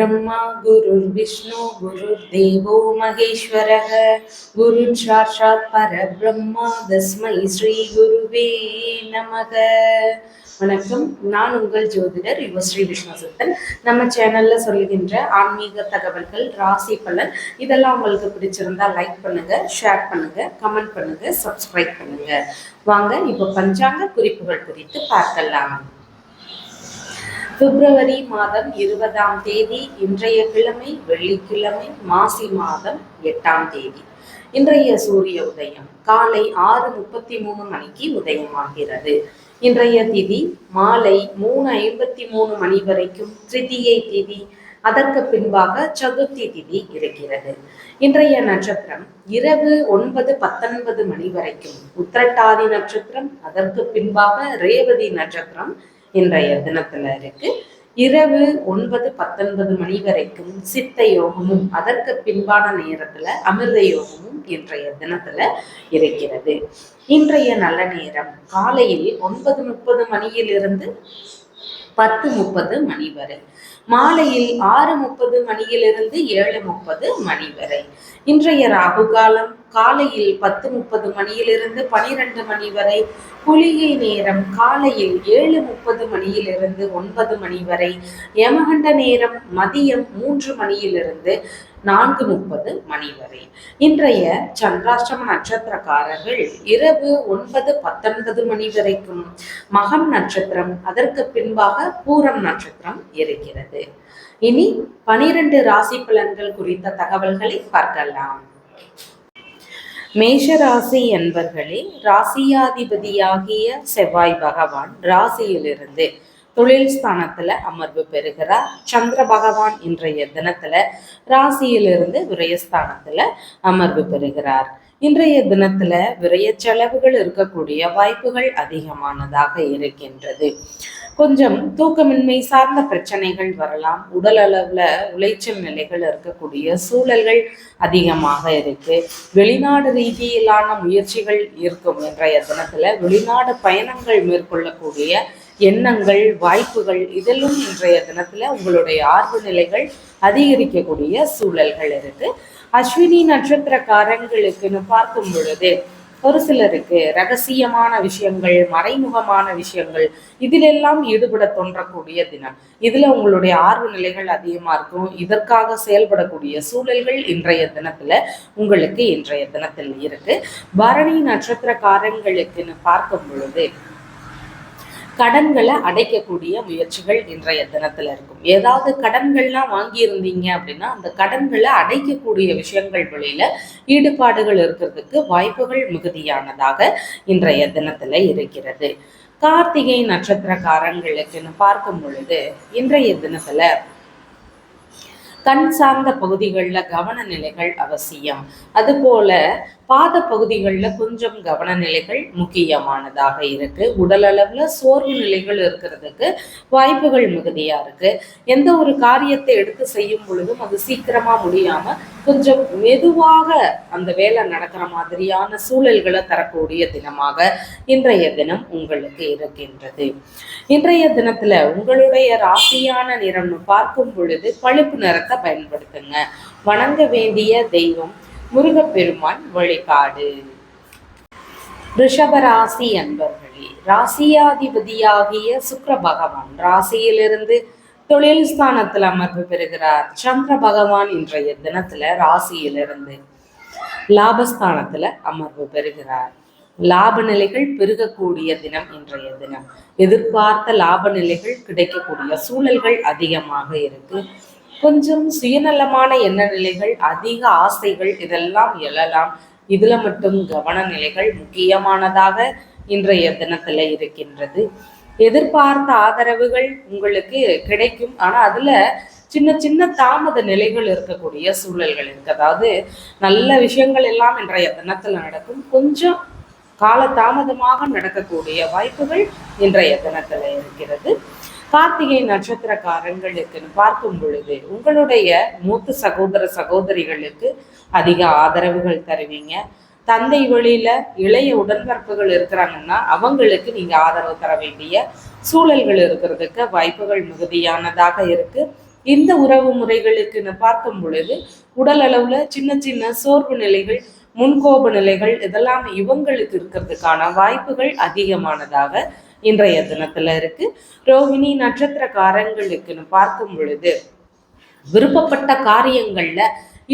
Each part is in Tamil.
गुरुर्ब्रह्मा गुरुर्विष्णु गुरुर्देवो महेश्वरः गुरुः साक्षात् परब्रह्मा तस्मै ஸ்ரீகுருவே நமக வணக்கம் நான் உங்கள் ஜோதிடர் யுவ ஸ்ரீ விஷ்ணுசுத்தன் நம்ம சேனல்ல சொல்லுகின்ற ஆன்மீக தகவல்கள் ராசி பலன் இதெல்லாம் உங்களுக்கு பிடிச்சிருந்தா லைக் பண்ணுங்க ஷேர் பண்ணுங்க கமெண்ட் பண்ணுங்க சப்ஸ்கிரைப் பண்ணுங்க வாங்க இப்போ பஞ்சாங்க குறிப்புகள் குறித்து பார்க்கலாம் பிப்ரவரி மாதம் இருபதாம் தேதி இன்றைய கிழமை வெள்ளிக்கிழமை மாசி மாதம் எட்டாம் தேதி. இன்றைய சூரிய உதயம் காலை ஆறு முப்பத்தி மூணு மணிக்கு உதயமாகிறது. இன்றைய திதி மாலை மூணு ஐம்பத்தி மூணு மணி வரைக்கும் திருதியை திதி அதற்கு பின்பாக சதுர்த்தி திதி இருக்கிறது. இன்றைய நட்சத்திரம் இரவு ஒன்பது பத்தொன்பது மணி வரைக்கும் உத்திரட்டாதி நட்சத்திரம் அதற்கு பின்பாக ரேவதி நட்சத்திரம் இன்றைய தினத்துல இருக்கு. இரவு ஒன்பது பத்தொன்பது மணி வரைக்கும் சித்த யோகமும் அதற்கு பின்பான நேரத்துல அமிர்த யோகமும் இன்றைய தினத்துல இருக்கிறது. இன்றைய நல்ல நேரம் காலையில் ஒன்பது முப்பது மணியிலிருந்து பத்து முப்பது மணி வரை. மாலையில் ஆறு முப்பது மணியிலிருந்து ஏழு முப்பது மணி வரை. இன்றைய ராகு காலம் காலையில் பத்து முப்பது மணியிலிருந்து பனிரெண்டு மணி வரை. குளிகை நேரம் காலையில் ஏழு முப்பது மணியிலிருந்து ஒன்பது மணி வரை. யமகண்ட நேரம் மதியம் மூன்று மணியிலிருந்து நான்கு முப்பது மணி வரை இன்றைய சந்திராஷ்டம நட்சத்திரக்காரர்கள் இரவு ஒன்பது பத்தொன்பது மணி வரைக்கும் மகம் நட்சத்திரம் அதற்கு பின்பாக பூரம் நட்சத்திரம் இருக்கிறது. இனி பனிரெண்டு ராசி பலன்கள் குறித்த தகவல்களை பார்க்கலாம். மேஷ ராசி என்பர்களே ராசியாதிபதியாகிய செவ்வாய் பகவான் ராசியிலிருந்து தொழில் ஸ்தானத்துல அமர்வு பெறுகிறார் சந்திர பகவான் இன்றைய தினத்துல ராசியிலிருந்து விரயஸ்தானத்துல அமர்வு பெறுகிறார். இன்றைய தினத்துல விரய செலவுகள் இருக்கக்கூடிய வாய்ப்புகள் அதிகமானதாக இருக்கின்றது. கொஞ்சம் தூக்கமின்மை சார்ந்த பிரச்சனைகள் வரலாம். உடல் அளவுல உளைச்சல் நிலைகள் இருக்கக்கூடிய சூழல்கள் அதிகமாக இருக்கு. வெளிநாடு ரீதியிலான முயற்சிகள் இருக்கும் இன்றைய தினத்துல. வெளிநாடு பயணங்கள் மேற்கொள்ளக்கூடிய எண்ணங்கள் வாய்ப்புகள் இதெல்லாம் இன்றைய தினத்துல உங்களுடைய ஆர்வ நிலைகள் அதிகரிக்கக்கூடிய சூழல்கள் இருக்கு. அஸ்வினி நட்சத்திரக்காரங்களுக்குன்னு பார்க்கும் பொழுது ஒரு சிலருக்கு ரகசியமான விஷயங்கள் மறைமுகமான விஷயங்கள் இதிலெல்லாம் ஈடுபட தோன்றக்கூடிய தினம். இதுல உங்களுடைய ஆர்வ நிலைகள் அதிகமா இருக்கும். இதற்காக செயல்படக்கூடிய சூழல்கள் இன்றைய தினத்துல உங்களுக்கு இன்றைய தினத்தில் இருக்கு. பரணி நட்சத்திரக்காரங்களுக்குன்னு பார்க்கும் பொழுது கடன்களை அடைக்கக்கூடிய முயற்சிகள் இன்றைய தினத்துல இருக்கும். ஏதாவது கடன்கள்லாம் வாங்கியிருந்தீங்க அப்படின்னா அந்த கடன்களை அடைக்கக்கூடிய விஷயங்கள் வழியில ஈடுபாடுகள் இருக்கிறதுக்கு வாய்ப்புகள் மிகுதியானதாக இன்றைய தினத்துல இருக்கிறது. கார்த்திகை நட்சத்திரக்காரங்களுக்குன்னு பார்க்கும் பொழுது இன்றைய தினத்துல கண் சார்ந்த பகுதிகளில் கவன நிலைகள் அவசியம். அதுபோல பாத பகுதிகளில் கொஞ்சம் கவனநிலைகள் முக்கியமானதாக இருக்கு. உடல் அளவில் சோர்வு நிலைகள் இருக்கிறதுக்கு வாய்ப்புகள் மிகுதியா இருக்கு. எந்த ஒரு காரியத்தை எடுத்து செய்யும் பொழுதும் அது சீக்கிரமா முடியாம கொஞ்சம் மெதுவாக அந்த வேலை நடக்கிற மாதிரியான சூழல்களை தரக்கூடிய தினமாக இன்றைய தினம் உங்களுக்கு இருக்கின்றது. இன்றைய தினத்துல உங்களுடைய ராசியான நிறம்னு பார்க்கும் பொழுது பழுப்பு நிறத்தை பயன்படுத்துங்க. வணங்க வேண்டிய தெய்வம் முருகப்பெருமான் வழிபாடு. ரிஷபராசி அன்பர்களே ராசியாதிபதியாகிய சுக்கர பகவான் ராசியிலிருந்து தொழில் ஸ்தானத்தில் அமர்வு பெறுகிறார். சந்திர பகவான் இன்றைய தினத்துல ராசியிலிருந்து லாபஸ்தானத்துல அமர்வு பெறுகிறார். லாப நிலைகள் பெருகக்கூடிய தினம் இன்றைய தினம். எதிர்பார்த்த லாப நிலைகள் கிடைக்கக்கூடிய சூழல்கள் அதிகமாக இருக்கு. கொஞ்சம் சுயநலமான எண்ண நிலைகள் அதிக ஆசைகள் இதெல்லாம் எழலாம். இதுல மட்டும் கவன நிலைகள் முக்கியமானதாக இன்றைய தினத்துல இருக்கின்றது. எதிர்பார்த்த ஆதரவுகள் உங்களுக்கு கிடைக்கும். ஆனா அதுல சின்ன சின்ன தாமத நிலைகள் இருக்கக்கூடிய சூழல்கள் இருக்கு. அதாவது நல்ல விஷயங்கள் எல்லாம் இன்றைய தினத்துல நடக்கும். கொஞ்சம் கால தாமதமாக நடக்கக்கூடிய வாய்ப்புகள் இன்றைய தினத்துல இருக்கிறது. கார்த்திகை நட்சத்திரக்காரங்களுக்கு பார்க்கும் பொழுது உங்களுடைய மூத்த சகோதர சகோதரிகளுக்கு அதிக ஆதரவுகள் தருவீங்க. தந்தை வழியில இளைய உடன்பிறப்புகள் இருக்கிறாங்கன்னா அவங்களுக்கு நீங்க ஆதரவு தர வேண்டிய சூழல்கள் இருக்கிறதுக்கு வாய்ப்புகள் மிகுதியானதாக இருக்கு. இந்த உறவு முறைகளுக்குன்னு பார்க்கும் பொழுது உடல் அளவுல சின்ன சின்ன சோர்வு நிலைகள் முன்கோப நிலைகள் இதெல்லாம் இவங்களுக்கு இருக்கிறதுக்கான வாய்ப்புகள் அதிகமானதாக இன்றைய தினத்துல இருக்கு. ரோஹிணி நட்சத்திரக்காரங்களுக்குன்னு பார்க்கும் பொழுது விருப்பப்பட்ட காரியங்கள்ல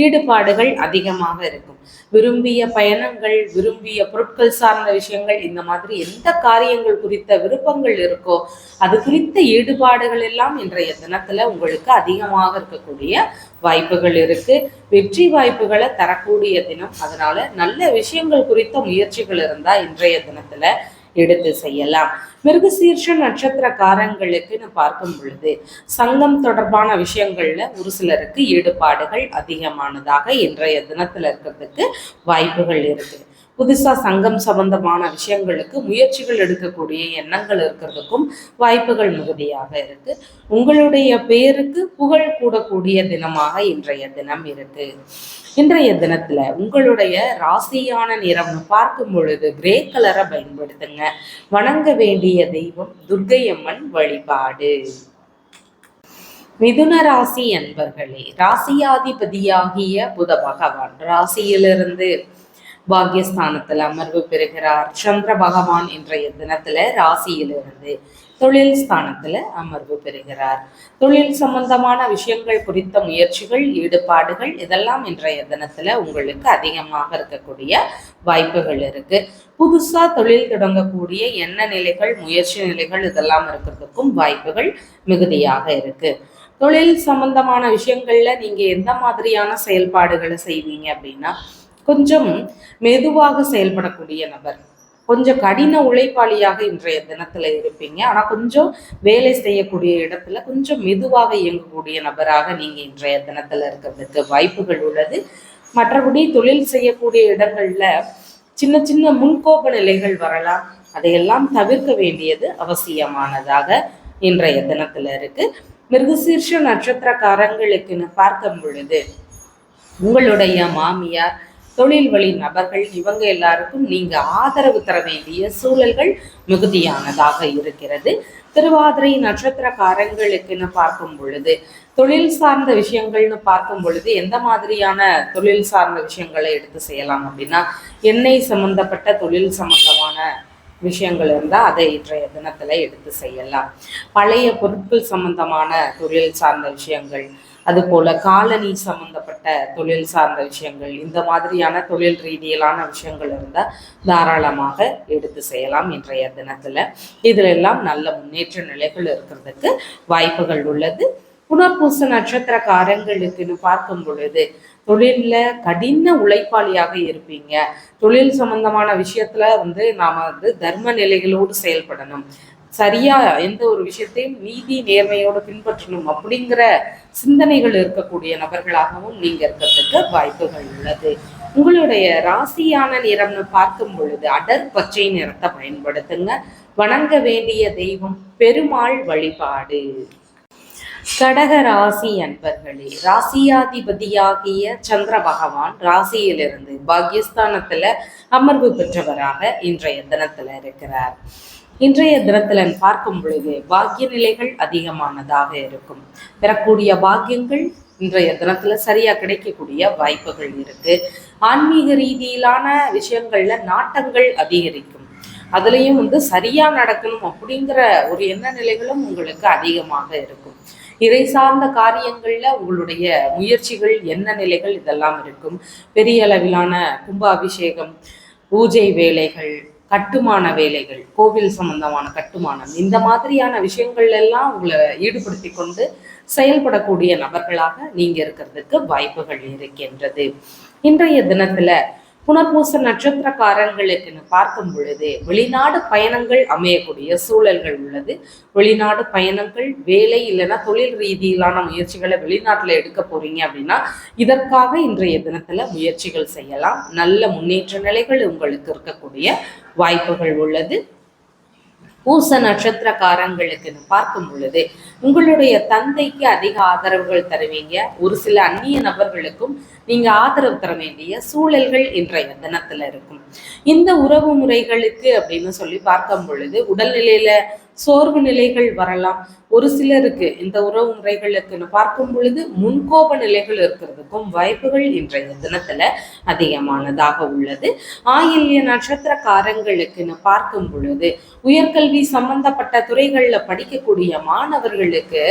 ஈடுபாடுகள் அதிகமாக இருக்கும். விரும்பிய பயணங்கள் விரும்பிய பொருட்கள் சார்ந்த விஷயங்கள் இந்த மாதிரி எந்த காரியங்கள் குறித்த விருப்பங்கள் இருக்கோ அது குறித்த ஈடுபாடுகள் எல்லாம் இன்றைய தினத்துல உங்களுக்கு அதிகமாக இருக்கக்கூடிய வாய்ப்புகள் இருக்கு. வெற்றி வாய்ப்புகளை தரக்கூடிய தினம். அதனால நல்ல விஷயங்கள் குறித்த முயற்சிகள் இருந்தா இன்றைய தினத்துல எடுத்து செய்யலாம். மிருகசீர்ஷ நட்சத்திரக்காரங்களுக்குன்னு பார்க்கும் பொழுது சங்கம் தொடர்பான விஷயங்கள்ல ஒரு சிலருக்கு ஈடுபாடுகள் அதிகமானதாக இன்றைய தினத்துல இருக்கிறதுக்கு வாய்ப்புகள் இருக்கு. புதுசா சங்கம் சம்பந்தமான விஷயங்களுக்கு முயற்சிகள் எடுக்கக்கூடிய எண்ணங்கள் இருக்கிறதுக்கும் வாய்ப்புகள் மிகுதியாக இருக்கு. உங்களுடைய பெயருக்கு புகழ் கூடக்கூடிய தினமாக இன்றைய தினம் இருக்கு. இன்றைய தினத்துல உங்களுடைய ராசியான நிறம் பார்க்கும் பொழுது கிரே கலரை பயன்படுத்துங்க. வணங்க வேண்டிய தெய்வம் துர்க்கை அம்மன் வழிபாடு. மிதுன ராசி என்பர்களே ராசியாதிபதியாகிய புத பகவான் ராசியிலிருந்து பாக்யஸ்தானத்தில் அமர்வு பெறுகிறார். சந்திர பகவான் இன்றைய தினத்துல ராசியிலிருந்து தொழில் ஸ்தானத்துல அமர்வு பெறுகிறார். தொழில் சம்பந்தமான விஷயங்கள் குறித்த முயற்சிகள் ஈடுபாடுகள் இதெல்லாம் இன்றைய தினத்துல உங்களுக்கு அதிகமாக இருக்கக்கூடிய வாய்ப்புகள் இருக்கு. புதுசா தொழில் தொடங்கக்கூடிய எண்ண நிலைகள் முயற்சி நிலைகள் இதெல்லாம் இருக்கிறதுக்கும் வாய்ப்புகள் மிகுதியாக இருக்கு. தொழில் சம்பந்தமான விஷயங்கள்ல நீங்க எந்த மாதிரியான செயல்பாடுகளை செய்வீங்க அப்படின்னா கொஞ்சம் மெதுவாக செயல்படக்கூடிய நபர். கொஞ்சம் கடின உழைப்பாளியாக இன்றைய தினத்துல இருப்பீங்க. ஆனா கொஞ்சம் வேலை செய்யக்கூடிய இடத்துல கொஞ்சம் மெதுவாக இயங்கக்கூடிய நபராக நீங்க இன்றைய தினத்துல இருக்கிறதுக்கு வாய்ப்புகள் உள்ளது. மற்றபடி தொழில் செய்யக்கூடிய இடங்கள்ல சின்ன சின்ன முன்கோப நிலைகள் வரலாம். அதையெல்லாம் தவிர்க்க வேண்டியது அவசியமானதாக இன்றைய தினத்துல இருக்கு. மிருகசீர்ஷ நட்சத்திரக்காரங்களுக்குன்னு பார்க்கும் பொழுது உங்களுடைய மாமியார் தொழில் வழி நபர்கள் இவங்க எல்லாருக்கும் நீங்க ஆதரவு தர வேண்டிய சூழல்கள் மிகுதியானதாக இருக்கிறது. திருவாதிரை நட்சத்திரக்காரங்களுக்குன்னு பார்க்கும் பொழுது தொழில் சார்ந்த விஷயங்கள்னு பார்க்கும் பொழுது எந்த மாதிரியான தொழில் சார்ந்த விஷயங்களை எடுத்து செய்யலாம் அப்படின்னா எண்ணெய் சம்பந்தப்பட்ட தொழில் சம்பந்தமான விஷயங்கள் இருந்தால் அதை இன்றைய தினத்தில் எடுத்து செய்யலாம். பழைய பொருட்கள் சம்பந்தமான தொழில் சார்ந்த விஷயங்கள் அதுபோல காலனி சம்பந்தப்பட்ட தொழில் சார்ந்த விஷயங்கள் இந்த மாதிரியான தொழில் ரீதியிலான விஷயங்கள் இருந்தால் தாராளமாக எடுத்து செய்யலாம் இன்றைய தினத்தில். இதிலெல்லாம் நல்ல முன்னேற்ற நிலைகள் இருக்கிறதுக்கு வாய்ப்புகள் உள்ளது. புனர்பூச நட்சத்திரக்காரங்களுக்குன்னு பார்க்கும் பொழுது தொழிலில் கடின உழைப்பாளியாக இருப்பீங்க. தொழில் சம்பந்தமான விஷயத்துல வந்து நாம் வந்து தர்ம நிலைகளோடு செயல்படணும். சரியா எந்த ஒரு விஷயத்தையும் நீதி நேர்மையோடு பின்பற்றணும் அப்படிங்கிற சிந்தனைகள் இருக்கக்கூடிய நபர்களாகவும் நீங்க இருக்கிறதுக்கு வாய்ப்புகள் உள்ளது. உங்களுடைய ராசியான நிறம்னு பார்க்கும் பொழுது அடர் பச்சை நிறத்தை பயன்படுத்துங்க. வணங்க வேண்டிய தெய்வம் பெருமாள் வழிபாடு. கடக ராசி அன்பர்களே ராசியாதிபதியாகிய சந்திர பகவான் ராசியிலிருந்து பாகியஸ்தானத்துல அமர்வு பெற்றவராக இன்றைய தினத்துல இருக்கிறார். இன்றைய தினத்துல பார்க்கும் பொழுது பாக்கிய நிலைகள் அதிகமானதாக இருக்கும். பெறக்கூடிய பாக்கியங்கள் இன்றைய தினத்துல சரியா கிடைக்கக்கூடிய வாய்ப்புகள் இருக்கு. ஆன்மீக ரீதியிலான விஷயங்கள்ல நாட்டங்கள் அதிகரிக்கும். அதுலயும் வந்து சரியா நடக்கணும் அப்படிங்கிற ஒரு எண்ண நிலைகளும் உங்களுக்கு அதிகமாக இருக்கும். இறை சார்ந்த காரியங்கள்ல உங்களுடைய முயற்சிகள் என்ன நிலைகள் இதெல்லாம் இருக்கும். பெரிய அளவிலான கும்பாபிஷேகம் பூஜை வேலைகள் கட்டுமான வேலைகள் கோவில் சம்பந்தமான கட்டுமானம் இந்த மாதிரியான விஷயங்கள் எல்லாம் உங்களை ஈடுபடுத்தி கொண்டு செயல்படக்கூடிய நபர்களாக நீங்க இருக்கிறதுக்கு வாய்ப்புகள் இருக்கின்றது. இன்றைய தினத்துல புனர்பூச நட்சத்திரக்காரங்களுக்குன்னு பார்க்கும் பொழுது வெளிநாடு பயணங்கள் அமையக்கூடிய சூழல்கள் உள்ளது. வெளிநாடு பயணங்கள் வேலை இல்லைன்னா தொழில் ரீதியிலான முயற்சிகளை வெளிநாட்டுல எடுக்க போறீங்க அப்படின்னா இதற்காக இன்றைய தினத்துல முயற்சிகள் செய்யலாம். நல்ல முன்னேற்ற நிலைகள் உங்களுக்கு இருக்கக்கூடிய வாய்ப்புகள் உள்ளது. பூச நட்சத்திரக்காரங்களுக்குன்னு பார்க்கும் பொழுது உங்களுடைய தந்தைக்கு அதிக ஆதரவுகள் தருவீங்க. ஒரு சில அந்நிய நபர்களுக்கும் நீங்க ஆதரவு தர வேண்டிய சூழல்கள் இன்றைய தினத்துல இருக்கும். இந்த உறவு முறைகளுக்கு அப்படின்னு சொல்லி பார்க்கும் பொழுது உடல்நிலையில சோர்வு நிலைகள் வரலாம். ஒரு சிலருக்கு இந்த உறவு முறைகளுக்குன்னு பார்க்கும் பொழுது முன்கோப நிலைகள் இருக்கிறதுக்கும் வாய்ப்புகள் இன்றைய தினத்துல அதிகமானதாக உள்ளது. ஆயில்ய நட்சத்திரக்காரங்களுக்குன்னு பார்க்கும் பொழுது உயர்கல்வி சம்பந்தப்பட்ட துறைகள்ல படிக்கக்கூடிய மாணவர்களுக்கு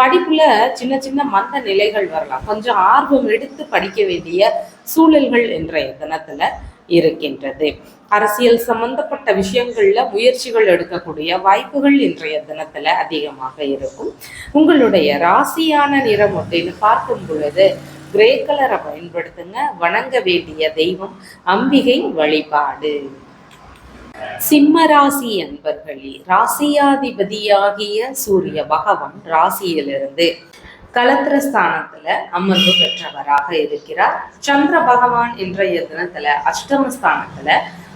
படிப்புல சின்ன சின்ன மந்த நிலைகள் வரலாம். கொஞ்சம் ஆர்வம் எடுத்து படிக்க வேண்டிய சூழல்கள் இன்றைய தினத்துல இருக்கின்றது. அரசியல் சம்பந்தப்பட்ட விஷயங்கள்ல முயற்சிகள் எடுக்கக்கூடிய வாய்ப்புகள் இன்றைய தினத்துல அதிகமாக இருக்கும். உங்களுடைய ராசியான நிறம் அப்படின்னு பார்க்கும் பொழுது கிரே கலரை பயன்படுத்துங்க. வணங்க வேண்டிய தெய்வம் அம்பிகை வழிபாடு. சிம்ம ராசி அன்பர்களே ராசியாதிபதியாகிய சூரிய பகவான் ராசியிலிருந்து கலத்திரஸ்தானத்துல அமர்வு பெற்றவராக இருக்கிறார். சந்திர பகவான் இன்றைய தினத்துல அஷ்டமஸ்தானத்துல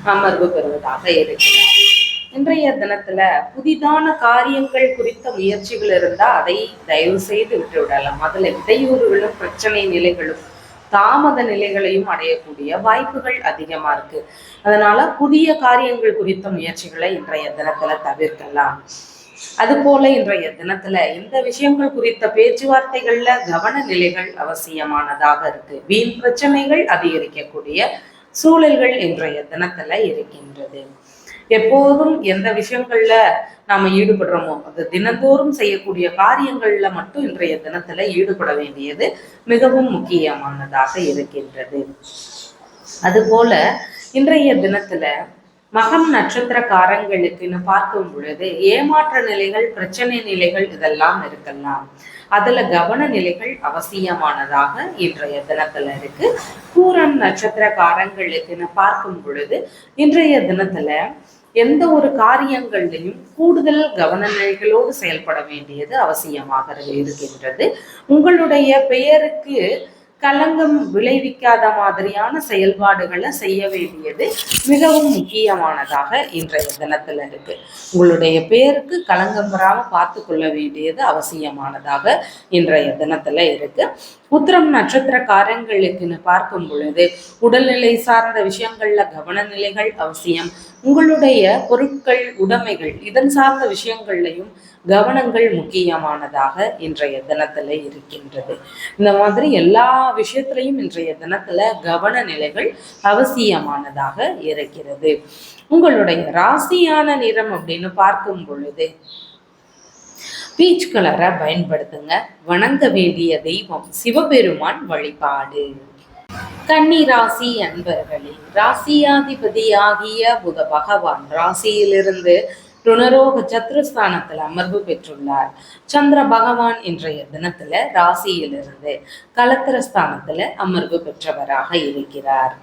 அமர்வு பெறுவதாக இருக்கிறார். இன்றைய தினத்துல புதிதான காரியங்கள் குறித்த முயற்சிகள் இருந்தா அதை தயவு செய்து விட்டு விடலாம். அதுல இடையூறுகளும் பிரச்சனை நிலைகளும் தாமத நிலைகளையும் அடையக்கூடிய வாய்ப்புகள் அதிகமா இருக்கு. அதனால புதிய காரியங்கள் குறித்த முயற்சிகளை இன்றைய தினத்துல தவிர்க்கலாம். அதுபோல இன்றைய தினத்துல இந்த விஷயங்கள் குறித்த பேச்சுவார்த்தைகள்ல கவன நிலைகள் அவசியமானதாக இருக்கு. வீண் பிரச்சனைகள் அதிகரிக்கக்கூடிய சூழல்கள் இன்றைய தினத்துல இருக்கின்றது. எப்போதும் எந்த விஷயங்கள்ல நாம ஈடுபடுறோமோ அது தினந்தோறும் செய்யக்கூடிய காரியங்கள்ல மட்டும் இன்றைய தினத்துல ஈடுபட வேண்டியது மிகவும் முக்கியமானதாக இருக்கின்றது. அதுபோல இன்றைய தினத்துல மகம் நட்சத்திரக்காரங்களுக்குன்னு பார்க்கும் பொழுது ஏமாற்ற நிலைகள் பிரச்சனை நிலைகள் இதெல்லாம் இருக்கலாம். அதுல கவன நிலைகள் அவசியமானதாக இன்றைய தினத்துல இருக்கு. பூரம் நட்சத்திரக்காரங்களுக்குன்னு பார்க்கும் பொழுது இன்றைய தினத்துல எந்த ஒரு காரியங்கள்லையும் கூடுதல் கவனநிலைகளோடு செயல்பட வேண்டியது அவசியமாக இருக்கின்றது. உங்களுடைய பெயருக்கு களங்கம் விளைவிக்காத மாதிரியான செயல்பாடுகளை செய்ய வேண்டியது மிகவும் முக்கியமானதாக இன்றைய தினத்தில் இருக்கு. உங்களுடைய பேருக்கு களங்கம் வராமல் பார்த்து கொள்ள வேண்டியது அவசியமானதாக இன்றைய தினத்தில் இருக்கு. உத்திரம் நட்சத்திரக்காரங்களுக்குன்னு பார்க்கும் பொழுது உடல்நிலை சார்ந்த விஷயங்கள்ல கவனநிலைகள் அவசியம். உங்களுடைய பொருட்கள் உடைமைகள் இதன் சார்ந்த விஷயங்கள்லையும் கவனங்கள் முக்கியமானதாக இன்றைய தினத்துல இருக்கின்றது. இந்த மாதிரி எல்லா விஷயத்திலையும் இன்றைய தினத்துல கவன நிலைகள் அவசியமானதாக இருக்கிறது. உங்களுடைய ராசியான நிறம் அப்படின்னு பார்க்கும் பொழுது பீச் கலரை பயன்படுத்துங்க. வணங்க வேண்டிய தெய்வம் சிவபெருமான் வழிபாடு. கன்னி ராசி அன்பர்களே ராசியாதிபதியாகிய புத பகவான் ராசியிலிருந்து ருணரோக சத்ருஸ்தானத்தில் அமர்வு பெற்றுள்ளார். சந்திர பகவான் இன்றைய தினத்துல ராசியிலிருந்து கலத்திரஸ்தானத்துல அமர்வு பெற்றவராக இருக்கிறார்.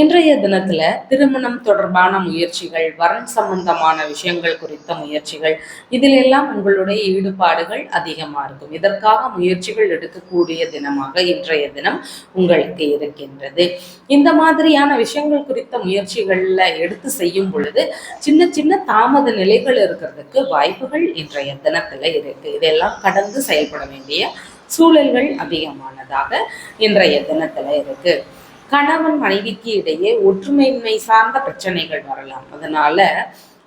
இன்றைய தினத்துல திருமணம் தொடர்பான முயற்சிகள் வரன் சம்பந்தமான விஷயங்கள் குறித்த முயற்சிகள் இதில் எல்லாம் உங்களுடைய ஈடுபாடுகள் அதிகமாக இருக்கும். இதற்காக முயற்சிகள் எடுக்கக்கூடிய தினமாக இன்றைய தினம் உங்களுக்கு இருக்கின்றது. இந்த மாதிரியான விஷயங்கள் குறித்த முயற்சிகள்ல எடுத்து செய்யும் பொழுது சின்ன சின்ன தாமத நிலைகள் இருக்கிறதுக்கு வாய்ப்புகள் இன்றைய தினத்துல இருக்கு. இதெல்லாம் கடந்து செயல்பட வேண்டிய சூழல்கள் அதிகமானதாக இன்றைய தினத்துல இருக்கு. கணவன் மனைவிக்கு இடையே ஒற்றுமையின்மை சார்ந்த பிரச்சனைகள் வரலாம். அதனால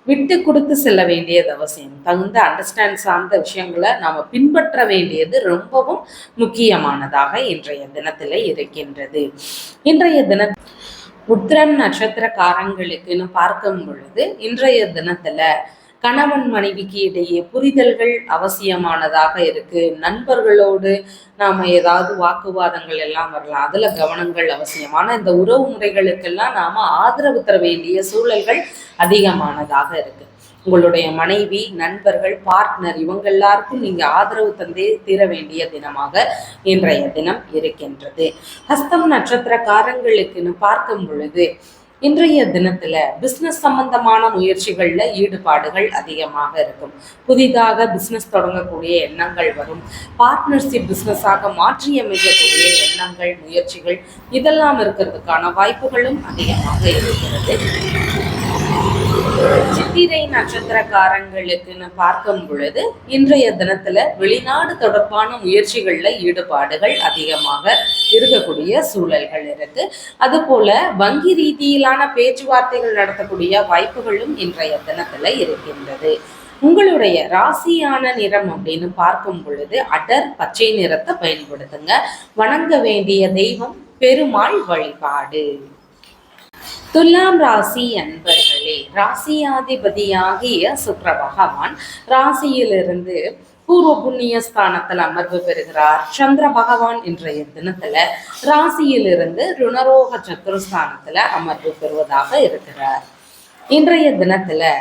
விட்டு கொடுத்து செல்ல வேண்டியது அவசியம். தகுந்த அண்டர்ஸ்டாண்ட் சார்ந்த விஷயங்களை நாம பின்பற்ற வேண்டியது ரொம்பவும் முக்கியமானதாக இன்றைய தினத்துல இருக்கின்றது. இன்றைய தின உத்திரன் நட்சத்திரக்காரங்களுக்குன்னு பார்க்கும் பொழுது இன்றைய தினத்துல கணவன் மனைவிக்கு இடையே புரிதல்கள் அவசியமானதாக இருக்கு. நண்பர்களோடு நாம ஏதாவது வாக்குவாதங்கள் எல்லாம் வரலாம். அதுல கவனங்கள் அவசியமான இந்த உறவு முறைகளுக்கெல்லாம் நாம ஆதரவு தர வேண்டிய சூழல்கள் அதிகமானதாக இருக்கு. உங்களுடைய மனைவி நண்பர்கள் பார்ட்னர் இவங்க எல்லாருக்கும் நீங்க ஆதரவு தந்தே தீர வேண்டிய தினமாக இன்றைய தினம் இருக்கின்றது. ஹஸ்தம் நட்சத்திரக்காரங்களுக்குன்னு பார்க்கும் பொழுது இன்றைய தினத்துல பிசினஸ் சம்பந்தமான முயற்சிகள்ல ஈடுபாடுகள் அதிகமாக இருக்கும். புதிதாக பிசினஸ் தொடங்கக்கூடிய எண்ணங்கள் வரும். பார்ட்னர்ஷிப் பிசினஸாக மாற்றியமைக்கக்கூடிய எண்ணங்கள் முயற்சிகள் இதெல்லாம் இருக்கிறதுக்கான வாய்ப்புகளும் அதிகமாக இருக்கிறது. சித்திரை நட்சத்திரக்காரங்களுக்குன்னு பார்க்கும் பொழுது இன்றைய தினத்துல வெளிநாடு தொடர்பான முயற்சிகள்ல ஈடுபாடுகள் அதிகமாக இருக்கக்கூடிய சூழல்கள் இருக்கு. அது போல வங்கி ரீதியிலான பேச்சுவார்த்தைகள் நடத்தக்கூடிய வாய்ப்புகளும் இன்றைய தினத்துல இருக்கின்றது. உங்களுடைய ராசியான நிறம் அப்படின்னு பார்க்கும் பொழுது அடர் பச்சை நிறத்தை பயன்படுத்துங்க. வணங்க வேண்டிய தெய்வம் பெருமாள் வழிபாடு. துலாம் ராசி அன்பர்களே ராசியாதிபதியாகிய சுக்கர பகவான் ராசியிலிருந்து பூர்வ புண்ணிய ஸ்தானத்தில் அமர்வு பெறுகிறார். சந்திர பகவான் இன்றைய தினத்துல ராசியிலிருந்து ருணரோக சத்துருஸ்தானத்துல அமர்வு பெறுவதாக இருக்கிறார். இன்றைய தினத்துல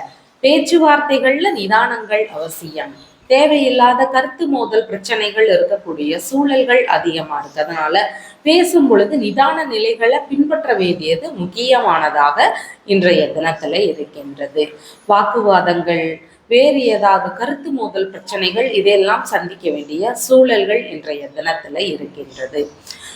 பேச்சுவார்த்தைகள்ல நிதானங்கள் அவசியம். தேவையில்லாத கருத்து மோதல் பிரச்சனைகள் இருக்கக்கூடிய சூழல்கள் அதிகமா இருக்கு. அதனால பேசும் பொழுது நிதான நிலைகளை பின்பற்ற வேண்டியது முக்கியமானதாக இன்றைய தினத்துல இருக்கின்றது. வாக்குவாதங்கள் வேறு ஏதாவது கருத்து மோதல் பிரச்சனைகள் இதையெல்லாம் சந்திக்க வேண்டிய சூழல்கள் இன்றைய தினத்துல இருக்கின்றது.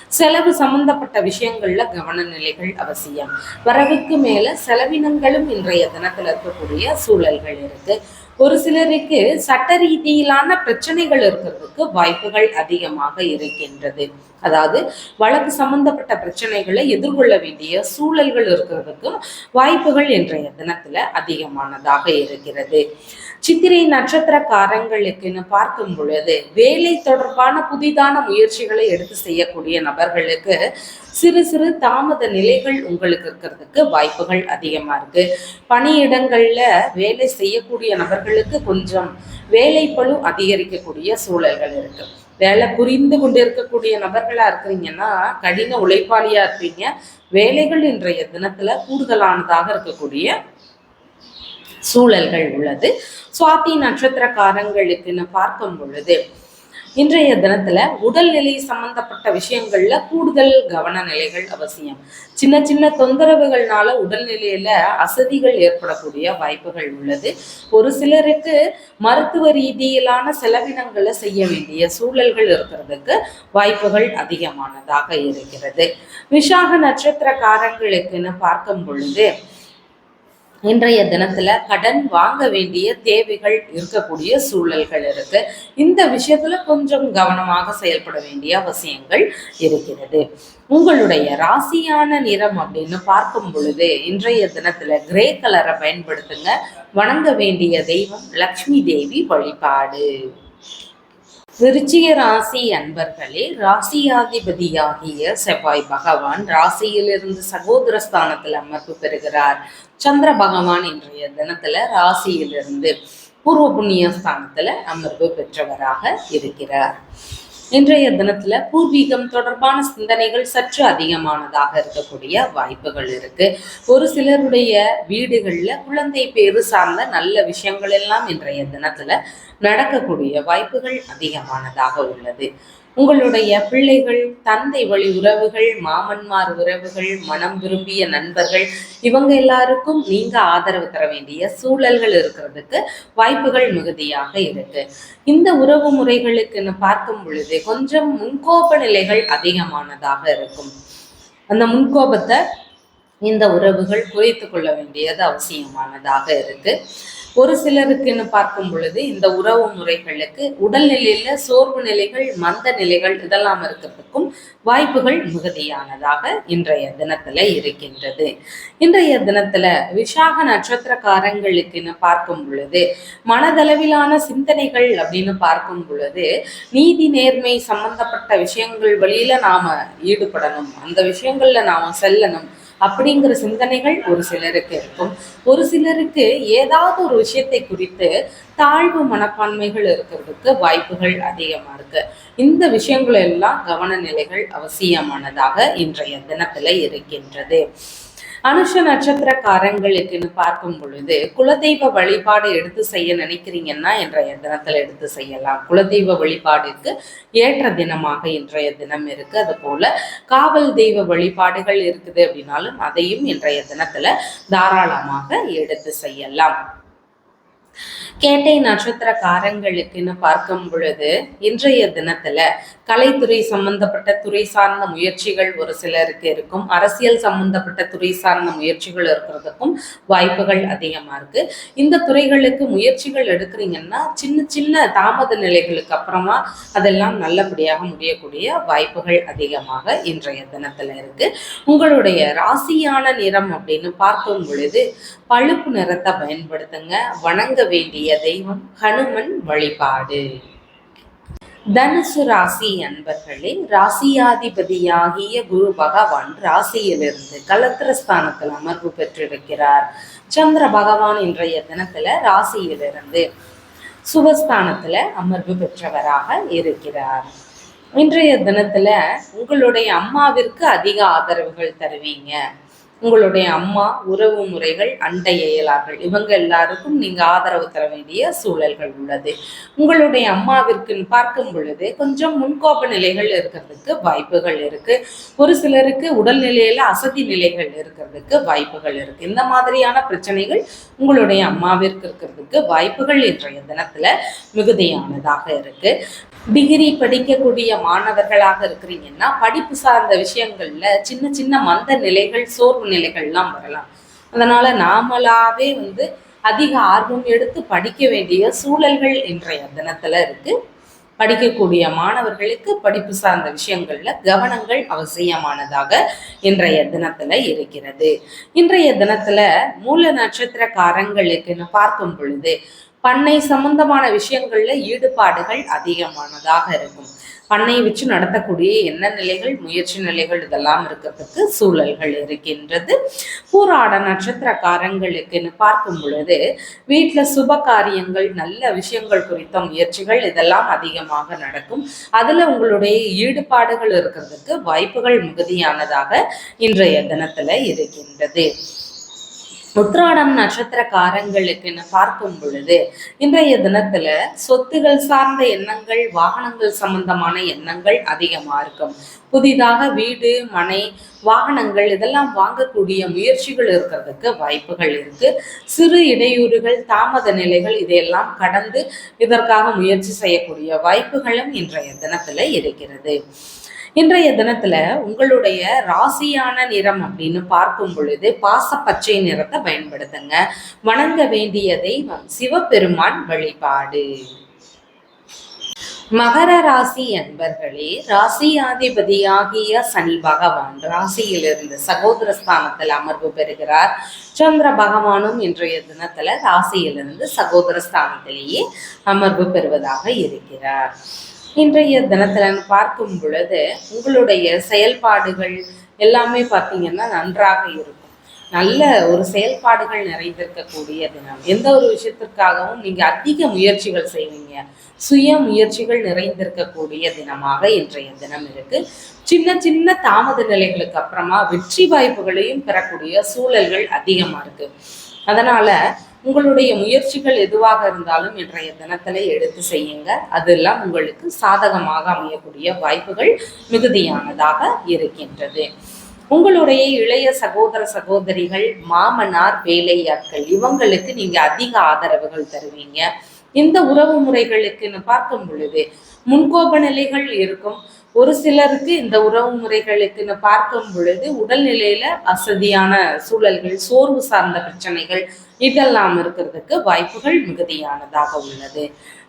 செலவு சம்பந்தப்பட்ட விஷயங்கள்ல கவன நிலைகள் அவசியம். வரவுக்கு மேல செலவினங்களும் இன்றைய தினத்துல இருக்கக்கூடிய சூழல்கள் இருக்கு. ஒரு சிலருக்கு சட்ட ரீதியிலான பிரச்சனைகள் இருக்கிறதுக்கு வாய்ப்புகள் அதிகமாக இருக்கின்றது. அதாவது வழக்கு சம்பந்தப்பட்ட பிரச்சனைகளை எதிர்கொள்ள வேண்டிய சூழல்கள் இருக்கிறதுக்கும் வாய்ப்புகள் இன்றைய தினத்துல அதிகமானதாக இருக்கிறது. சித்திரை நட்சத்திரக்காரங்களுக்குன்னு பார்க்கும் பொழுது வேலை தொடர்பான புதிதான முயற்சிகளை எடுத்து செய்யக்கூடிய நபர்களுக்கு சிறு சிறு தாமத நிலைகள் உங்களுக்கு இருக்கிறதுக்கு வாய்ப்புகள் அதிகமாக இருக்கு. பணியிடங்கள்ல வேலை செய்யக்கூடிய நபர்களுக்கு கொஞ்சம் வேலை அதிகரிக்கக்கூடிய சூழல்கள் இருக்கு. வேலை புரிந்து கொண்டு இருக்கக்கூடிய நபர்களா இருக்கிறீங்கன்னா கடின உழைப்பாளியா இருப்பீங்க. வேலைகள் இன்றைய தினத்துல கூடுதலானதாக இருக்கக்கூடிய சூழல்கள் உள்ளது. சுவாதி நட்சத்திரக்காரங்களுக்குன்னு பார்க்கும் பொழுது இன்றைய தினத்துல உடல்நிலை சம்பந்தப்பட்ட விஷயங்கள்ல கூடுதல் கவன நிலைகள் அவசியம். சின்ன சின்ன தொந்தரவுகள்னால உடல்நிலையில அசதிகள் ஏற்படக்கூடிய வாய்ப்புகள் உள்ளது. ஒரு சிலருக்கு மருத்துவ ரீதியிலான செலவினங்களை செய்ய வேண்டிய சூழல்கள் இருக்கிறதுக்கு வாய்ப்புகள் அதிகமானதாக இருக்கிறது. விஷாக நட்சத்திரக்காரங்களுக்குன்னு பார்க்கும் பொழுது இன்றைய தினத்துல கடன் வாங்க வேண்டிய தேவைகள் இருக்கக்கூடிய சூழல்கள் இருக்கு. இந்த விஷயத்துல கொஞ்சம் கவனமாக செயல்பட வேண்டிய அவசியங்கள் இருக்கிறது. உங்களுடைய ராசியான நிறம் அப்படின்னு பார்க்கும் பொழுது இன்றைய தினத்துல கிரே கலரை பயன்படுத்துங்க. வணங்க வேண்டிய தெய்வம் லக்ஷ்மி தேவி வழிபாடு. விருச்சிக ராசி அன்பர்களே ராசியாதிபதியாகிய செவ்வாய் பகவான் ராசியிலிருந்து சகோதர ஸ்தானத்தில் அமர்வு பெறுகிறார். சந்திர பகவான் இன்றைய தினத்துல ராசியிலிருந்து பூர்வ புண்ணிய ஸ்தானத்துல அமர்வு பெற்றவராக இருக்கிறார். இன்றைய தினத்துல பூர்வீகம் தொடர்பான சிந்தனைகள் சற்று அதிகமானதாக இருக்கக்கூடிய வாய்ப்புகள் இருக்கு. ஒரு சிலருடைய வீடுகள்ல குழந்தை பேரு சார்ந்த நல்ல விஷயங்கள் எல்லாம் இன்றைய தினத்துல நடக்கக்கூடிய வாய்ப்புகள் அதிகமானதாக உள்ளது. உங்களுடைய பிள்ளைகள் தந்தை வழி உறவுகள் மாமன்மார் உறவுகள் மனம் விரும்பிய நண்பர்கள் இவங்க எல்லாருக்கும் நீங்க ஆதரவு தர வேண்டிய சூழல்கள் இருக்கிறதுக்கு வாய்ப்புகள் மிகுதியாக இருக்கு. இந்த உறவு முறைகளுக்குன்னு பார்க்கும் பொழுது கொஞ்சம் முன்கோப நிலைகள் அதிகமானதாக இருக்கும். அந்த முன்கோபத்தை இந்த உறவுகள் குறைத்து கொள்ள வேண்டியது அவசியமானதாக இருக்கு. ஒரு சிலருக்குன்னு பார்க்கும் பொழுது இந்த உறவு முறைகளுக்கு உடல்நிலையில சோர்வு நிலைகள் மந்த நிலைகள் இதெல்லாம் இருக்கிறதுக்கும் வாய்ப்புகள் மிகுதியானதாக இன்றைய தினத்துல இருக்கின்றது. இன்றைய தினத்துல விசாக நட்சத்திரக்காரங்களுக்குன்னு பார்க்கும் பொழுது மனதளவிலான சிந்தனைகள் அப்படின்னு பார்க்கும் பொழுது நீதி நேர்மை சம்பந்தப்பட்ட விஷயங்கள் வழியில நாம ஈடுபடணும். அந்த விஷயங்கள்ல நாம செல்லணும். அப்படிங்கிற சிந்தனைகள் ஒரு சிலருக்கு இருக்கும். ஒரு சிலருக்கு ஏதாவது ஒரு விஷயத்தை குறித்து தாழ்வு மனப்பான்மைகள் இருக்கிறதுக்கு வாய்ப்புகள் அதிகமாக இருக்கு. இந்த விஷயங்கள் எல்லாம் கவன நிலைகள் அவசியமானதாக இன்றைய தினத்துல இருக்கின்றது. அனுஷ நட்சத்திரக்காரங்களுக்குன்னு பார்க்கும் பொழுது குலதெய்வ வழிபாடு எடுத்து செய்ய நினைக்கிறீங்கன்னா இன்றைய தினத்தில் எடுத்து செய்யலாம். குலதெய்வ வழிபாடுக்கு ஏற்ற தினமாக இன்றைய தினம் இருக்கு. அது போல காவல் தெய்வ வழிபாடுகள் இருக்குது அப்படின்னாலும் அதையும் இன்றைய தினத்துல தாராளமாக எடுத்து செய்யலாம். கேட்டை நட்சத்திரக்காரங்களுக்குன்னு பார்க்கும் பொழுது இன்றைய தினத்துல கலைத்துறை சம்பந்தப்பட்ட துறை சார்ந்த முயற்சிகள் ஒரு சிலருக்கு இருக்கும். அரசியல் சம்பந்தப்பட்ட துறை சார்ந்த முயற்சிகள் இருக்கிறதுக்கும் வாய்ப்புகள் அதிகமா இருக்கு. இந்த துறைகளுக்கு முயற்சிகள் எடுக்கிறீங்கன்னா சின்ன சின்ன தாமத நிலைகளுக்கு அப்புறமா அதெல்லாம் நல்லபடியாக முடியக்கூடிய வாய்ப்புகள் அதிகமாக இன்றைய தினத்துல இருக்கு. உங்களுடைய ராசியான நிறம் அப்படின்னு பார்க்கும் பொழுது பழுப்பு நிறத்தை பயன்படுத்துங்க வணங்க வேண்டிய தெய்வம் ஹனுமன் வழிபாடு. தனுசு ராசி அன்பர்களே ராசியாதிபதியாகிய குரு பகவான் ராசியிலிருந்து கலத்திரஸ்தானத்தில் அமர்வு பெற்றிருக்கிறார். சந்திர பகவான் இன்றைய தினத்துல ராசியிலிருந்து சுபஸ்தானத்துல அமர்வு பெற்றவராக இருக்கிறார். இன்றைய தினத்துல உங்களுடைய அம்மாவிற்கு அதிக ஆதரவுகள் தருவீங்க. உங்களுடைய அம்மா உறவு முறைகள் அண்டை இயலார்கள். இவங்க எல்லாருக்கும் நீங்க ஆதரவு தர வேண்டிய சூழல்கள் உள்ளது. உங்களுடைய அம்மாவிற்கு பார்க்கும் பொழுது கொஞ்சம் முன்கோப நிலைகள் இருக்கிறதுக்கு வாய்ப்புகள் இருக்கு. ஒரு சிலருக்கு உடல்நிலையில அசதி நிலைகள் இருக்கிறதுக்கு வாய்ப்புகள் இருக்கு. இந்த மாதிரியான பிரச்சனைகள் உங்களுடைய அம்மாவிற்கு இருக்கிறதுக்கு வாய்ப்புகள் இன்றைய தினத்துல மிகுதியானதாக இருக்கு. டிகிரி படிக்கக்கூடிய மாணவர்களாக இருக்கிறீங்கன்னா படிப்பு சார்ந்த விஷயங்கள்ல சின்ன சின்ன மந்த நிலைகள் சோர்வு நிலைகள்லாம் வரலாம். அதனால நாமளாவே வந்து அதிக ஆர்வம் எடுத்து படிக்க வேண்டிய சூழல்கள் இன்றைய தினத்துல இருக்கு. படிக்கக்கூடிய மாணவர்களுக்கு படிப்பு சார்ந்த விஷயங்கள்ல கவனங்கள் அவசியமானதாக இன்றைய தினத்துல இருக்கிறது. இன்றைய தினத்துல மூல நட்சத்திரக்காரங்களுக்குன்னு பார்க்கும் பொழுது பண்ணை சம்பந்தமான விஷயங்கள்ல ஈடுபாடுகள் அதிகமானதாக இருக்கும். பண்ணை வச்சு நடத்தக்கூடிய என்ன நிலைகள் முயற்சி நிலைகள் இதெல்லாம் இருக்கிறதுக்கு சூழல்கள் இருக்கின்றது. பூராட நட்சத்திரக்காரங்களுக்குன்னு பார்க்கும் பொழுது வீட்டில் சுப காரியங்கள் நல்ல விஷயங்கள் குறித்த முயற்சிகள் இதெல்லாம் அதிகமாக நடக்கும். அதில் உங்களுடைய ஈடுபாடுகள் இருக்கிறதுக்கு வாய்ப்புகள் மிகுதியானதாக இன்றைய தினத்தில் இருக்கின்றது. உத்ராடம் நட்சத்திரக்காரங்களுக்குன்னு பார்க்கும் பொழுது இன்றைய தினத்துல சொத்துகள் சார்ந்த எண்ணங்கள் வாகனங்கள் சம்பந்தமான எண்ணங்கள் அதிகமா இருக்கும். புதிதாக வீடு மனை வாகனங்கள் இதெல்லாம் வாங்கக்கூடிய முயற்சிகள் இருக்கிறதுக்கு வாய்ப்புகள் இருக்கு. சிறு இடையூறுகள் தாமத நிலைகள் இதையெல்லாம் கடந்து இதற்காக முயற்சி செய்யக்கூடிய வாய்ப்புகளும் இன்றைய தினத்துல இருக்கிறது. இன்றைய தினத்துல உங்களுடைய ராசியான நிறம் அப்படின்னு பார்க்கும் பொழுது பாச பச்சை நிறத்தை பயன்படுத்துங்க. வணங்க வேண்டிய தெய்வம் சிவபெருமான் வழிபாடு. மகர ராசி அன்பர்களே ராசியாதிபதியாகிய சனி பகவான் ராசியிலிருந்து சகோதர ஸ்தானத்தில் அமர்வு பெறுகிறார். சந்திர பகவானும் இன்றைய தினத்துல ராசியிலிருந்து சகோதர ஸ்தானத்திலேயே அமர்வு பெறுவதாக இருக்கிறார். இன்றைய தினத்தில் பார்க்கும் பொழுது உங்களுடைய செயல்பாடுகள் எல்லாமே பார்த்தீங்கன்னா நன்றாக இருக்கும். நல்ல ஒரு செயல்பாடுகள் நிறைந்திருக்கக்கூடிய தினம். எந்த ஒரு விஷயத்திற்காகவும் நீங்கள் அதிக முயற்சிகள் செய்வீங்க. சுய முயற்சிகள் நிறைந்திருக்கக்கூடிய தினமாக இன்றைய தினம் இருக்கு. சின்ன சின்ன தாமத நிலைகளுக்கு அப்புறமா வெற்றி வாய்ப்புகளையும் பெறக்கூடிய சூழல்கள் அதிகமாக இருக்கு. அதனால உங்களுடைய முயற்சிகள் எதுவாக இருந்தாலும் இன்றைய தினத்திலே எடுத்து செய்யுங்க. அதெல்லாம் உங்களுக்கு சாதகமாக அமையக்கூடிய வாய்ப்புகள் மிகுதியானதாக இருக்கின்றது. உங்களுடைய இளைய சகோதர சகோதரிகள் மாமனார் வேலையாட்கள் இவங்களுக்கு நீங்க அதிக ஆதரவுகள் தருவீங்க. இந்த உறவு முறைகளுக்குன்னு பார்க்கும் பொழுது முன்கோப நிலைகள் இருக்கும். ஒரு சிலருக்கு இந்த உறவு முறைகளுக்குன்னு பார்க்கும் பொழுது உடல்நிலையில அசதியான சூழல்கள் சோர்வு சார்ந்த பிரச்சனைகள் இதெல்லாம் இருக்கிறதுக்கு வாய்ப்புகள் மிகுதியானதாக உள்ளது.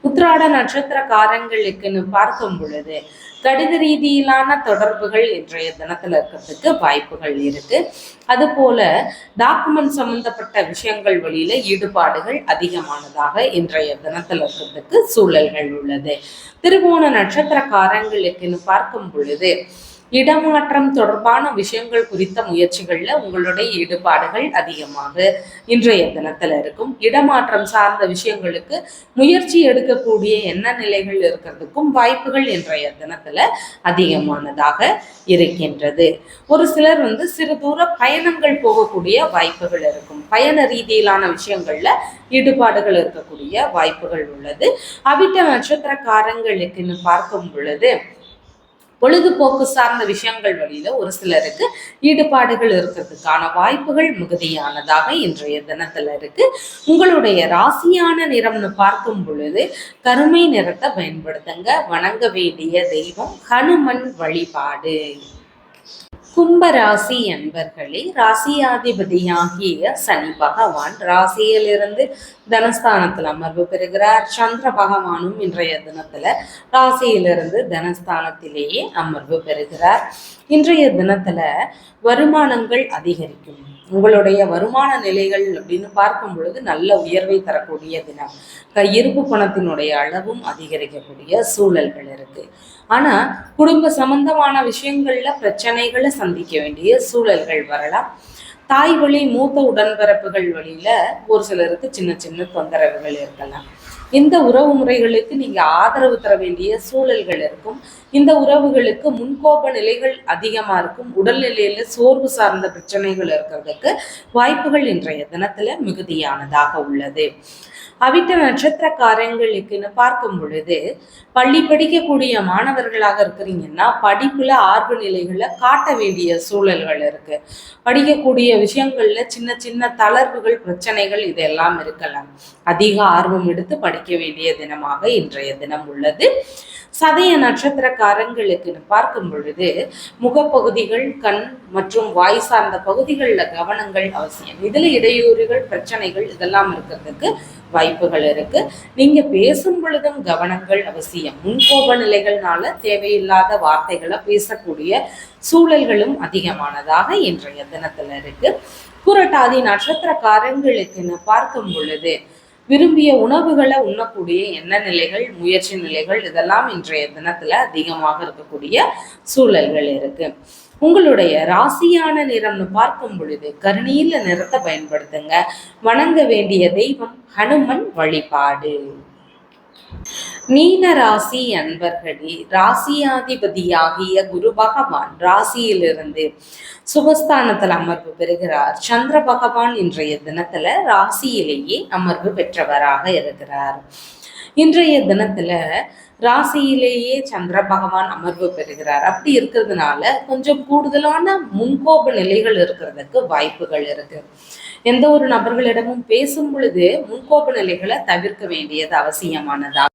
உத்ராட நட்சத்திரக்காரங்களுக்குன்னு பார்க்கும் பொழுது கடித ரீதியிலான தொடர்புகள் இன்றைய தினத்தில் இருக்கிறதுக்கு வாய்ப்புகள் இருக்கு. அது போல டாக்குமெண்ட் சம்பந்தப்பட்ட விஷயங்கள் வழியில ஈடுபாடுகள் அதிகமானதாக இன்றைய தினத்தில் இருக்கிறதுக்கு சூழல்கள் உள்ளது. திருவோண நட்சத்திரக்காரங்களுக்குன்னு பார்க்கும் பொழுது இடமாற்றம் தொடர்பான விஷயங்கள் குறித்த முயற்சிகளில் உங்களுடைய ஈடுபாடுகள் அதிகமாக இன்றைய தினத்தில் இருக்கும். இடமாற்றம் சார்ந்த விஷயங்களுக்கு முயற்சி எடுக்கக்கூடிய என்ன நிலைகள் இருக்கிறதுக்கும் வாய்ப்புகள் இன்றைய தினத்தில் அதிகமானதாக இருக்கின்றது. ஒரு சிலர் வந்து சிறு தூர பயணங்கள் போகக்கூடிய வாய்ப்புகள் இருக்கும். பயண ரீதியிலான விஷயங்களில் ஈடுபாடுகள் இருக்கக்கூடிய வாய்ப்புகள் உள்ளது. அவிட்ட நட்சத்திரக்காரங்களுக்குன்னு பார்க்கும் பொழுது பொழுதுபோக்கு சார்ந்த விஷயங்கள் வழியில ஒரு சிலருக்கு ஈடுபாடுகள் இருக்கிறதுக்கான வாய்ப்புகள் மிகுதியானதாக இன்றைய தினத்துல இருக்கு. உங்களுடைய ராசியான நிறம்னு பார்க்கும் பொழுது கருமை நிறத்தை பயன்படுத்துங்க. வணங்க வேண்டிய தெய்வம் ஹனுமன் வழிபாடு. கும்ப ராசி அன்பர்களே ராசியாதிபதியாகிய சனி பகவான் ராசியிலிருந்து தனஸ்தானத்தில் அமர்வு பெறுகிறார். சந்திர பகவானும் இன்றைய தினத்துல ராசியிலிருந்து தனஸ்தானத்திலேயே அமர்வு பெறுகிறார். இன்றைய தினத்துல வருமானங்கள் அதிகரிக்கும். உங்களுடைய வருமான நிலைகள் அப்படின்னு பார்க்கும் பொழுது நல்ல உயர்வை தரக்கூடிய தினம். இருப்பு பணத்தினுடைய அளவும் அதிகரிக்கக்கூடிய சூழல்கள் இருக்குது ஆனா குடும்ப சம்பந்தமான விஷயங்கள்ல பிரச்சனைகளை சந்திக்க வேண்டிய சூழல்கள் வரலாம். தாய் வழி மூத்த உடன்பிறப்புகள் வழியில ஒரு சிலருக்கு சின்ன சின்ன தொந்தரவுகள் இருக்கலாம். இந்த உறவு முறைகளுக்கு நீங்க ஆதரவு தர வேண்டிய சூழல்கள் இருக்கும். இந்த உறவுகளுக்கு முன்கோப நிலைகள் அதிகமா இருக்கும். உடல்நிலையில சோர்வு சார்ந்த பிரச்சனைகள் இருக்கிறதுக்கு வாய்ப்புகள் இன்றைய தினத்துல மிகுதியானதாக உள்ளது. அவிட்ட நட்சத்திரக்காரங்களுக்குன்னு பார்க்கும் பொழுது பள்ளி படிக்கக்கூடிய மாணவர்களாக இருக்கிறீங்கன்னா படிப்புல ஆர்வ நிலைகளை காட்ட வேண்டிய சூழல்கள் இருக்கு. படிக்கக்கூடிய விஷயங்கள்ல சின்ன சின்ன தளர்வுகள் பிரச்சனைகள் இதெல்லாம் இருக்கலாம். அதிக ஆர்வம் எடுத்து படிக்க வேண்டிய தினமாக இன்றைய தினம் உள்ளது. சதய நட்சத்திரக்காரங்களுக்குன்னு பார்க்கும் பொழுது முகப்பகுதிகள் கண் மற்றும் வாய் சார்ந்த பகுதிகளில் கவனங்கள் அவசியம். இதில் இடையூறுகள் பிரச்சனைகள் இதெல்லாம் இருக்கிறதுக்கு வாய்ப்புகள் இருக்கு. நீங்க பேசும் பொழுதும் கவனங்கள் அவசியம். முன்கோப நிலைகள்னால தேவையில்லாத வார்த்தைகளை பேசக்கூடிய சூழல்களும் அதிகமானதாக இன்றைய தினத்துல இருக்கு. புரட்டாதி நட்சத்திரக்காரங்களுக்குன்னு பார்க்கும் பொழுது விரும்பிய உணவுகளை உண்ணக்கூடிய எண்ண நிலைகள் முயற்சி நிலைகள் இதெல்லாம் இன்றைய தினத்துல அதிகமாக இருக்கக்கூடிய சூழல்கள் இருக்கு. உங்களுடைய ராசியான நிறம்னு பார்க்கும் பொழுது கருணீல நிறத்தை பயன்படுத்துங்க. வணங்க வேண்டிய தெய்வம் ஹனுமன் வழிபாடு. மீன ராசி அன்பர்களே ராசியாதிபதியாகிய குரு பகவான் ராசியிலிருந்து சுபஸ்தானத்தில் அமர்வு பெறுகிறார். சந்திர பகவான் இன்றைய தினத்துல ராசியிலேயே அமர்வு பெற்றவராக இருக்கிறார். இன்றைய தினத்துல ராசியிலேயே சந்திர பகவான் அமர்வு பெறுகிறார். அப்படி இருக்கிறதுனால கொஞ்சம் கூடுதலான முன்கோப நிலைகள் இருக்கிறதுக்கு வாய்ப்புகள் இருக்கு. எந்த ஒரு நபர்களிடமும் பேசும் பொழுது முன்கோப நிலைகளை தவிர்க்க வேண்டியது அவசியமானதா